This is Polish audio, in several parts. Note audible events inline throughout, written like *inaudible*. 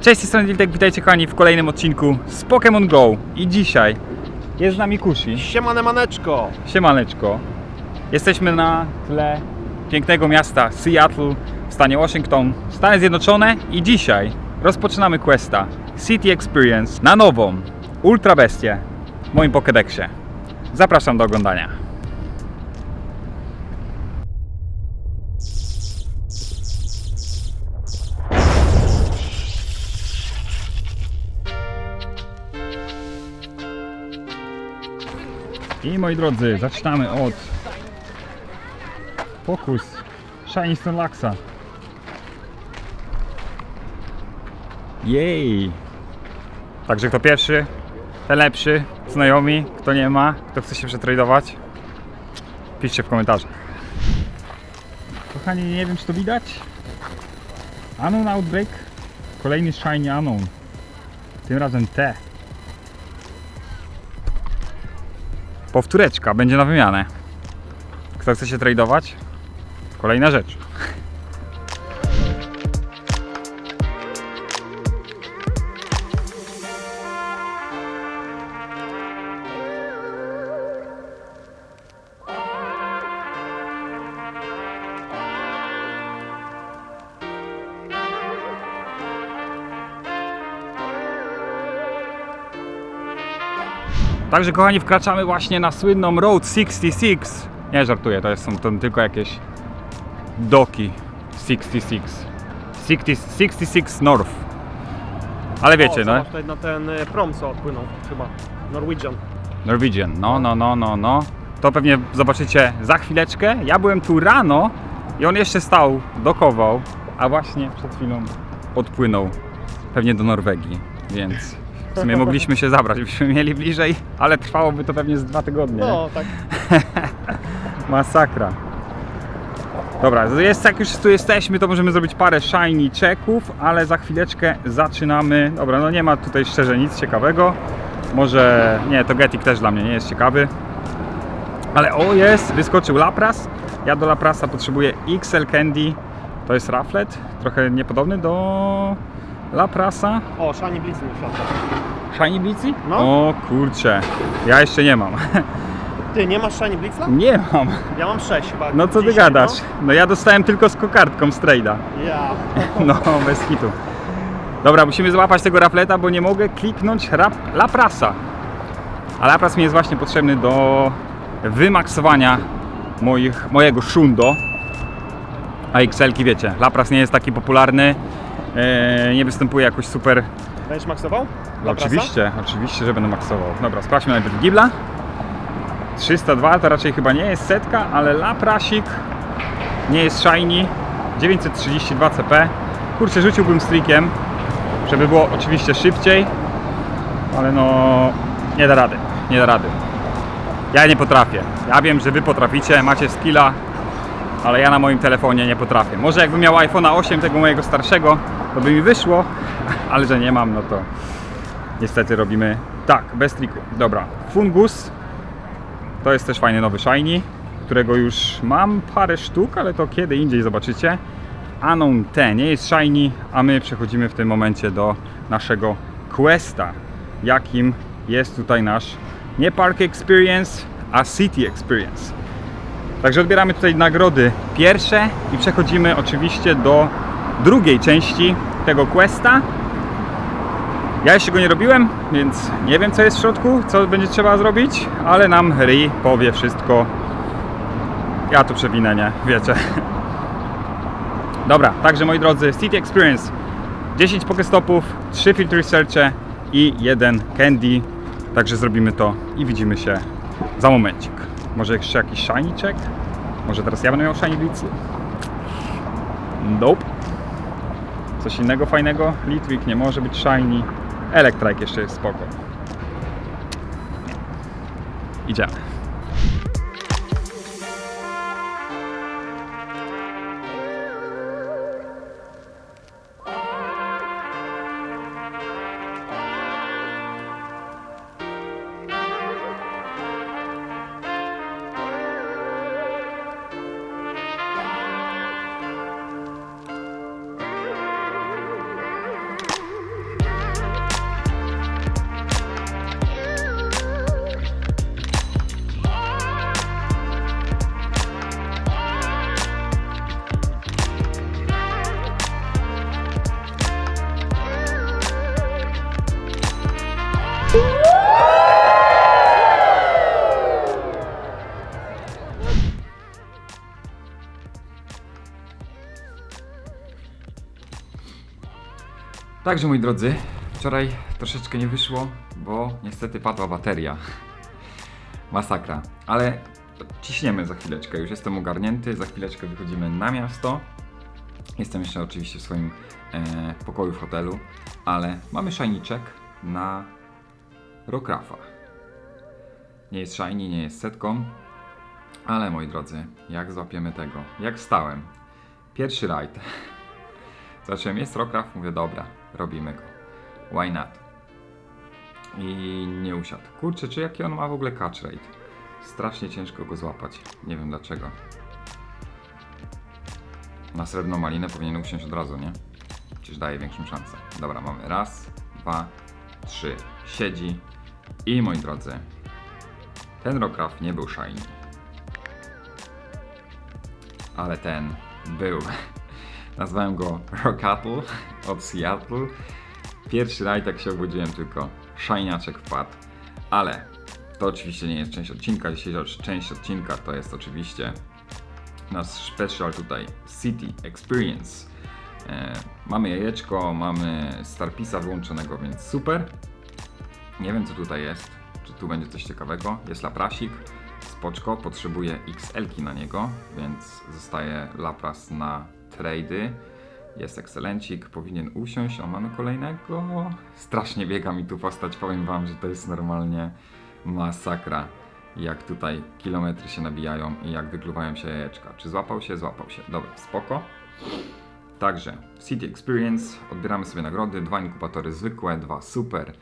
Cześć, z tej strony Wiltek, witajcie kochani w kolejnym odcinku z Pokémon Go. I dzisiaj jest z nami Kushi. Siemane maneczko! Siemaneczko. Jesteśmy na tle pięknego miasta Seattle w stanie Washington, Stany Zjednoczone i dzisiaj rozpoczynamy questa City Experience na nową Ultra Bestię w moim Pokédexie. Zapraszam do oglądania. I moi drodzy, zaczynamy od Focus Shiny Stone Luxa. Jej! Także kto pierwszy, ten lepszy, znajomi, kto nie ma, kto chce się przetradować, piszcie w komentarzach. Kochani, nie wiem czy to widać. Unknown Outbreak, kolejny Shiny Unknown. Tym razem T. Powtóreczka, będzie na wymianę. Kto chce się tradować? Kolejna rzecz. Także kochani, wkraczamy właśnie na słynną Road 66. Nie żartuję, to jest- są to tylko jakieś doki 66. 60, 66 North. Ale wiecie, o, no. tutaj na ten e, prom co odpłynął chyba. Norwegian. Norwegian, no, no, no, no, no. To pewnie zobaczycie za chwileczkę. Ja byłem tu rano i on jeszcze stał, dokował, a właśnie przed chwilą odpłynął pewnie do Norwegii, więc w sumie mogliśmy się zabrać, byśmy mieli bliżej, ale trwałoby to pewnie z dwa tygodnie. No tak. *laughs* Masakra. Dobra, jest, jak już tu jesteśmy, to możemy zrobić parę shiny checków, ale za chwileczkę zaczynamy. Dobra, no nie ma tutaj szczerze nic ciekawego. Może, nie, to Getik też dla mnie nie jest ciekawy. Ale o, jest, wyskoczył Lapras. Ja do Laprasa potrzebuję XL Candy. To jest Raflet, trochę niepodobny do Laprasa. O, Shiny Blitz mi światło. Shiny Blitzy? No. O kurczę, ja jeszcze nie mam. Ty, nie masz Shiny Blitza? Nie mam. Ja mam 6 chyba. No co ty dzisiaj, gadasz? No ja dostałem tylko z kokardką z trade'a. No. Ja. *laughs* No, bez hitu. Dobra, musimy złapać tego rafleta, bo nie mogę kliknąć rap, Laprasa. A Lapras mi jest właśnie potrzebny do wymaksowania moich, mojego shundo. A XL-ki wiecie, Lapras nie jest taki popularny, e, nie występuje jakoś super Będziesz maksował? no oczywiście, oczywiście, że będę maksował. Dobra, sprawdźmy najpierw Gibla. 302 to raczej chyba nie jest setka, ale Laprasik nie jest shiny. 932 CP. Kurczę, rzuciłbym streakiem, żeby było oczywiście szybciej, ale no nie da rady, nie da rady. Ja nie potrafię. Ja wiem, że wy potraficie, macie skilla, ale ja na moim telefonie nie potrafię. Może jakbym miał iPhone'a 8, tego mojego starszego, to by mi wyszło, ale że nie mam, no to niestety robimy tak, bez triku. Dobra, Fungus to jest też fajny nowy shiny, którego już mam parę sztuk, ale to kiedy indziej zobaczycie. Anon T nie jest shiny, a my przechodzimy w tym momencie do naszego questa, jakim jest tutaj nasz nie Park Experience, a City Experience. Także odbieramy tutaj nagrody pierwsze i przechodzimy oczywiście do drugiej części tego questa. Ja jeszcze go nie robiłem, więc nie wiem co jest w środku, co będzie trzeba zrobić, ale nam Ri powie wszystko. Ja tu przewinę, nie? Wiecie. Dobra, także moi drodzy, City Experience 10 pokestopów, 3 filtry researche i jeden candy. Także zrobimy to i widzimy się za momencik. Może jeszcze jakiś shiny check? Może teraz ja będę miał shiny blitzy? Nope. Coś innego fajnego? Litwik nie może być shiny. Electrike jeszcze jest spoko. Idziemy. Także moi drodzy, wczoraj troszeczkę nie wyszło, bo niestety padła bateria. Masakra. Ale ciśniemy za chwileczkę, już jestem ogarnięty, za chwileczkę wychodzimy na miasto. Jestem jeszcze oczywiście w swoim e, pokoju w hotelu, ale mamy szajniczek na Rokrafa. Nie jest shiny, nie jest setką, ale moi drodzy, jak złapiemy tego? Jak wstałem? Pierwszy rajd. *laughs* Zacząłem, jest Rokraf, mówię dobra, robimy go. Why not? I nie usiadł. Kurczę, czy jaki on ma w ogóle catch rate? Strasznie ciężko go złapać. Nie wiem dlaczego. Na srebrną malinę powinien usiąść od razu, nie? Przecież daje większą szansę. Dobra, mamy raz, dwa, trzy. Siedzi. I moi drodzy, ten Rokraft nie był shiny. Ale ten był. *laughs* Nazwałem go Rockattle *laughs* od Seattle. Pierwszy rajd jak się obudziłem tylko shiniaczek wpadł. Ale to oczywiście nie jest część odcinka. Dzisiejsza część odcinka to jest oczywiście nasz special tutaj City Experience. E, mamy jajeczko, mamy Starpisa włączonego, więc super. Nie wiem co tutaj jest, czy tu będzie coś ciekawego. Jest laprasik, spoczko, potrzebuję XL-ki na niego, więc zostaje lapras na trady. Jest ekscelencik, powinien usiąść, a mamy kolejnego. Strasznie biega mi tu postać, powiem wam, że to jest normalnie masakra. Jak tutaj kilometry się nabijają i jak wykluwają się jajeczka. Czy złapał się? Złapał się. Dobra, spoko. Także City Experience, odbieramy sobie nagrody, dwa inkubatory zwykłe, dwa super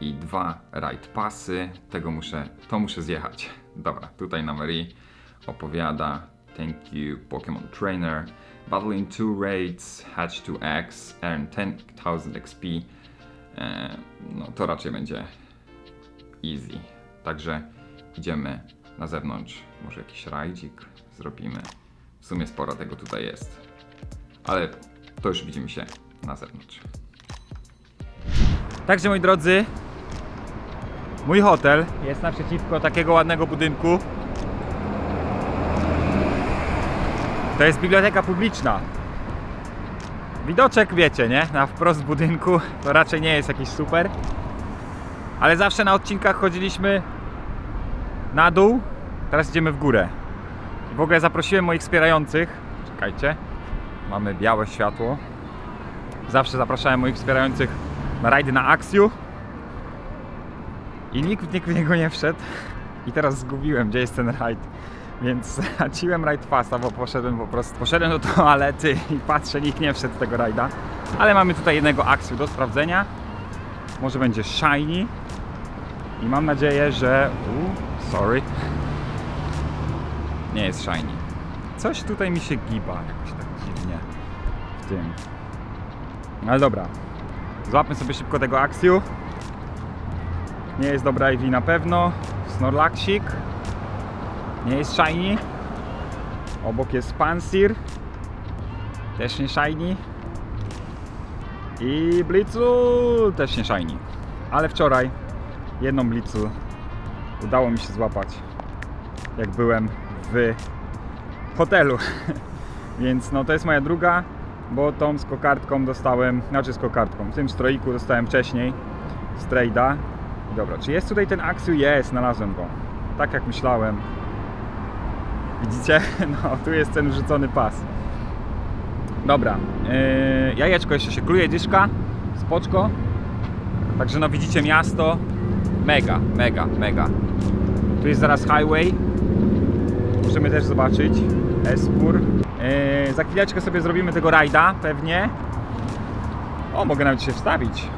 i dwa ride passy. Tego muszę, to muszę zjechać. Dobra, tutaj na Marie opowiada Thank you Pokemon Trainer. Battle in two raids, hatch 2x, earn 10,000 XP. E, no to raczej będzie easy. Także idziemy na zewnątrz. Może jakiś rajdzik zrobimy. W sumie sporo tego tutaj jest. Ale to już widzimy się na zewnątrz. Także moi drodzy, mój hotel jest naprzeciwko takiego ładnego budynku. To jest biblioteka publiczna. Widoczek wiecie, nie? Na wprost budynku to raczej nie jest jakiś super. Ale zawsze na odcinkach chodziliśmy na dół, teraz idziemy w górę. W ogóle zaprosiłem moich wspierających. Czekajcie. Mamy białe światło. Zawsze zapraszałem moich wspierających na rajdy na Axiu. I nikt, nikt w niego nie wszedł. I teraz zgubiłem, gdzie jest ten rajd. Więc *laughs* straciłem rajd fasta, bo poszedłem po prostu. Poszedłem do toalety *laughs* i patrzę, nikt nie wszedł z tego rajda. Ale mamy tutaj jednego Axiu do sprawdzenia. Może będzie shiny. I mam nadzieję, że. Sorry. Nie jest shiny. Coś tutaj mi się giba jakoś tak dziwnie w tym. Ale dobra. Złapmy sobie szybko tego Axiu. Nie jest dobra IV na pewno. Snorlaxik. Nie jest shiny. Obok jest Pansir. Też nie shiny. I Blitzu też nie shiny. Ale wczoraj jedną Blitzu udało mi się złapać. Jak byłem w hotelu. *laughs* Więc no to jest moja druga, bo tą z kokardką dostałem, znaczy z kokardką, w tym stroiku dostałem wcześniej z trade'a. Dobra, czy jest tutaj ten Axiu? Jest, znalazłem go. Tak jak myślałem. Widzicie? *laughs* No, tu jest ten wrzucony pas. Dobra, yy, jajeczko jeszcze się kluje, dyszka, spoczko. Także no widzicie miasto. Mega, mega, mega. Tu jest zaraz highway. Możemy też zobaczyć. Espur. Yy, za chwileczkę sobie zrobimy tego rajda, pewnie. O, mogę nawet się wstawić.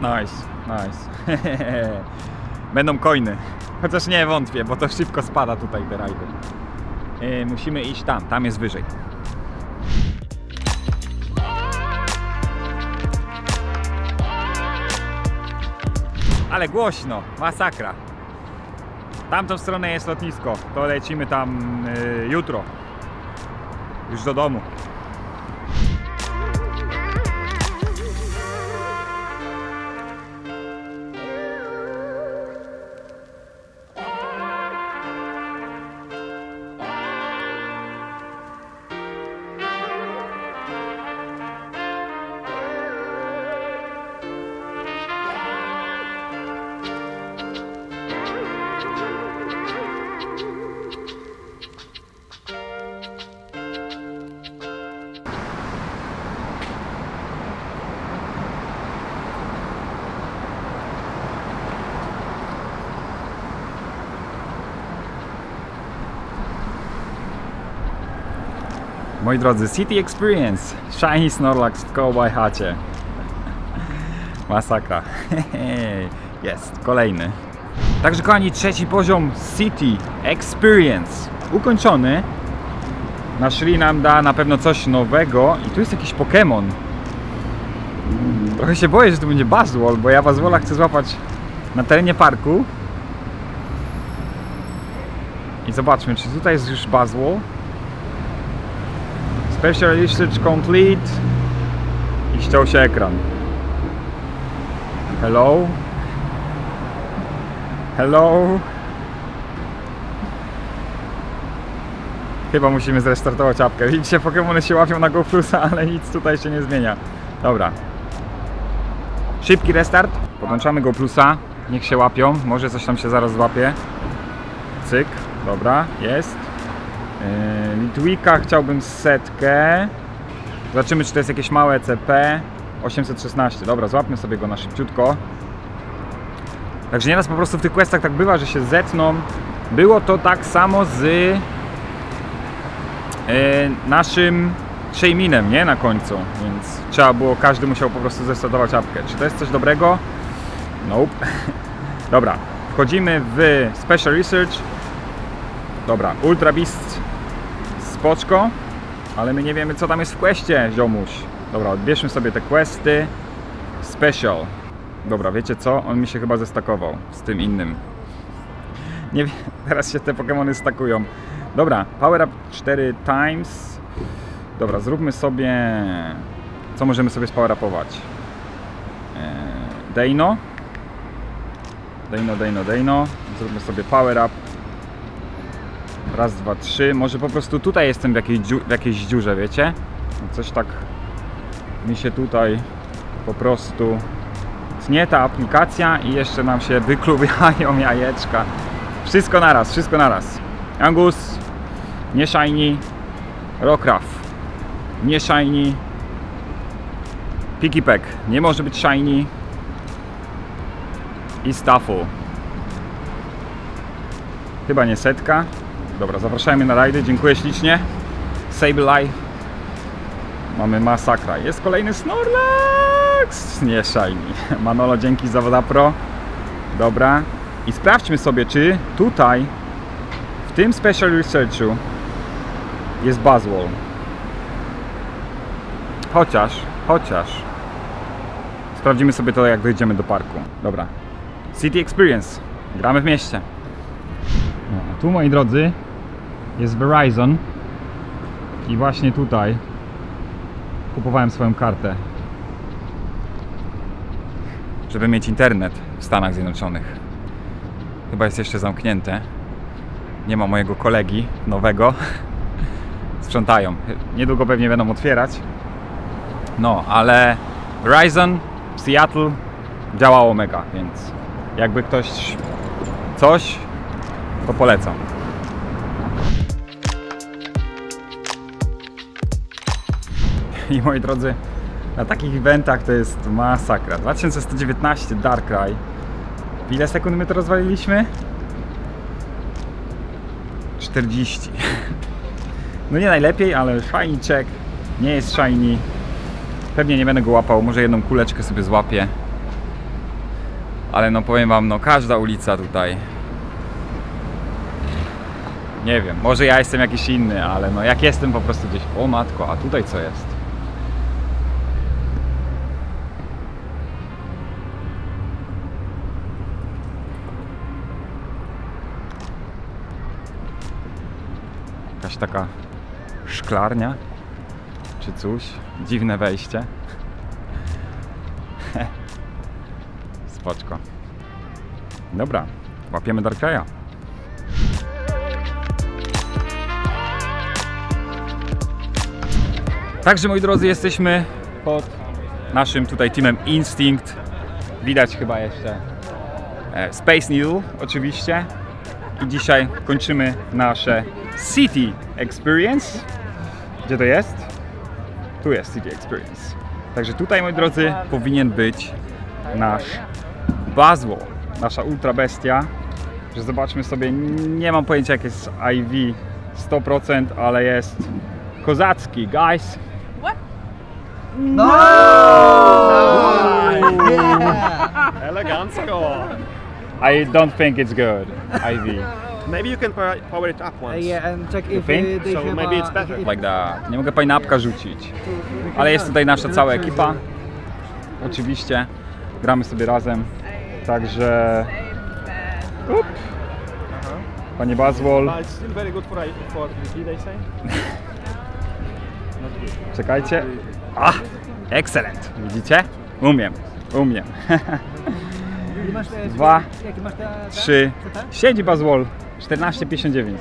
Nice, nice. *laughs* Będą coiny. Chociaż nie wątpię, bo to szybko spada tutaj te rajdy. Yy, musimy iść tam, tam jest wyżej. Ale głośno, masakra. Tamtą stronę jest lotnisko, to lecimy tam y, jutro. Już do domu. Moi drodzy, City Experience. Shiny Snorlax w koło chacie. Masakra. *laughs* Jest, kolejny. Także kochani, trzeci poziom City Experience ukończony. Nasz Lee nam da na pewno coś nowego i tu jest jakiś Pokémon. Trochę się boję, że to będzie Buzzwole, bo ja Buzzwola chcę złapać na terenie parku. I zobaczmy, czy tutaj jest już Buzzwole. Special Research Complete. I ściął się ekran. Hello? Hello? Chyba musimy zrestartować apkę. Widzicie, Pokémony się łapią na GoPlusa, ale nic tutaj się nie zmienia. Dobra. Szybki restart. Podłączamy GoPlusa. Niech się łapią. Może coś tam się zaraz złapie. Cyk. Dobra, jest. Yy, Litwika chciałbym setkę. Zobaczymy, czy to jest jakieś małe CP. 816. Dobra, złapmy sobie go na szybciutko. Także nieraz po prostu w tych questach tak bywa, że się zetną. Było to tak samo z e, naszym Shayminem, nie? Na końcu. Więc trzeba było, każdy musiał po prostu zresetować apkę. Czy to jest coś dobrego? Nope. *laughs* Dobra, wchodzimy w Special Research. Dobra, Ultra Beast spoczko, ale my nie wiemy co tam jest w questie, ziomuś. Dobra, odbierzmy sobie te questy. Special. Dobra, wiecie co? On mi się chyba zestakował z tym innym. Nie wiem, *laughs* teraz się te Pokémony stakują. Dobra, Power Up 4 times. Dobra, zróbmy sobie... Co możemy sobie spower upować? Eee, Deino. Deino, Deino, Deino. Zróbmy sobie Power Up. Raz, dwa, trzy. Może po prostu tutaj jestem w jakiejś, dziu- w jakiejś dziurze, wiecie? Coś tak mi się tutaj po prostu tnie ta aplikacja i jeszcze nam się wyklubiają *laughs* jajeczka. Wszystko naraz, wszystko naraz. Angus, nie shiny. Rokraf, nie shiny. Pikipek, nie może być shiny. I Staffel. Chyba nie setka. Dobra, zapraszajmy na rajdy, dziękuję ślicznie. Sableye. Mamy masakra. Jest kolejny Snorlax! Nie shiny. *laughs* Manolo, dzięki za pro. Dobra. I sprawdźmy sobie, czy tutaj, w tym Special Researchu, jest Buzzwole. Chociaż, chociaż. Sprawdzimy sobie to, jak dojdziemy do parku. Dobra. City Experience. Gramy w mieście. No, tu, moi drodzy, jest Verizon. I właśnie tutaj kupowałem swoją kartę. Żeby mieć internet w Stanach Zjednoczonych. Chyba jest jeszcze zamknięte. Nie ma mojego kolegi nowego. *laughs* Sprzątają. Niedługo pewnie będą otwierać. No, ale Verizon w Seattle działało mega, więc jakby ktoś coś, to polecam. *laughs* I moi drodzy, na takich eventach to jest masakra. 2119 Darkrai. W ile sekund my to rozwaliliśmy? 40. *laughs* No nie najlepiej, ale shiny check. Nie jest shiny. Pewnie nie będę go łapał, może jedną kuleczkę sobie złapię. Ale no powiem wam, no każda ulica tutaj. Nie wiem, może ja jestem jakiś inny, ale no jak jestem po prostu gdzieś. O matko, a tutaj co jest? Jakaś taka szklarnia czy coś. Dziwne wejście. *laughs* Spoczko. Dobra, łapiemy Darkaya. Także moi drodzy, jesteśmy pod naszym tutaj teamem Instinct. Widać chyba jeszcze e, Space Needle oczywiście. I dzisiaj kończymy nasze City Experience. Gdzie to jest? Tu jest City Experience. Także tutaj, moi drodzy, powinien być nasz Buzzwole, nasza ultra bestia. Że zobaczmy sobie, nie mam pojęcia jak jest IV 100%, ale jest kozacki, guys. What? Elegancko. I don't think it's good, Ivy. Maybe you can power it up once. Yeah, and check if think? they So have maybe a- it's better. Like that. Nie mogę pineapka rzucić. Ale jest tutaj nasza cała ekipa. Oczywiście. Gramy sobie razem. Także... Up. Panie Bazwol, But it's still very good for for did they say? *laughs* czekajcie. A! Excellent. Widzicie? Umiem. Umiem. *laughs* Dwa, Jakie masz te... te- Trzy. Siedzi Bazwol. 14,59.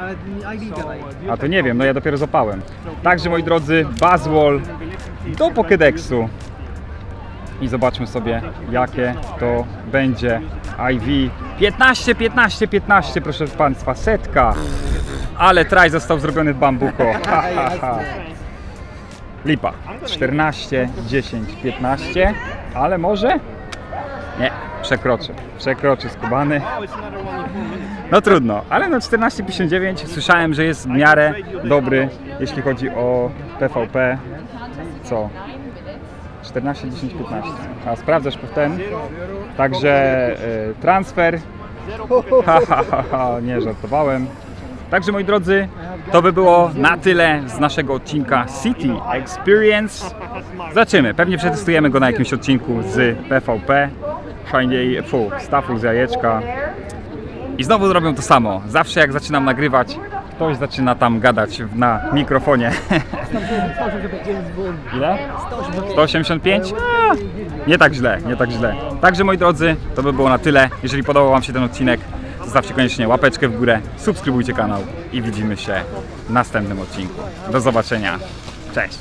Ale ID gadaj. A to nie wiem, no ja dopiero zapałem. Także moi drodzy, Buzzwall do Pokédexu. I zobaczmy sobie, jakie to będzie IV. 15, 15, 15, proszę Państwa, setka. Ale traj został zrobiony w bambuko. *laughs* Ha, ha, ha. Lipa. 14, 10, 15, ale może? Nie, przekroczy. Przekroczy skubany. No trudno, ale no 14,59 słyszałem, że jest w miarę dobry, jeśli chodzi o PVP. Co? 14, 10, 15. A sprawdzasz po ten? Także e, transfer. Ha, ha, ha, ha, nie żartowałem. Także moi drodzy, to by było na tyle z naszego odcinka City Experience. Zobaczymy, pewnie przetestujemy go na jakimś odcinku z PvP. Shiny, fu, stafu z jajeczka. I znowu zrobią to samo. Zawsze jak zaczynam nagrywać, ktoś zaczyna tam gadać na mikrofonie. 185 jest błąd. Ile? 185? A, nie tak źle, nie tak źle. Także moi drodzy, to by było na tyle. Jeżeli podobał Wam się ten odcinek, zostawcie koniecznie łapeczkę w górę, subskrybujcie kanał i widzimy się w następnym odcinku. Do zobaczenia. Cześć!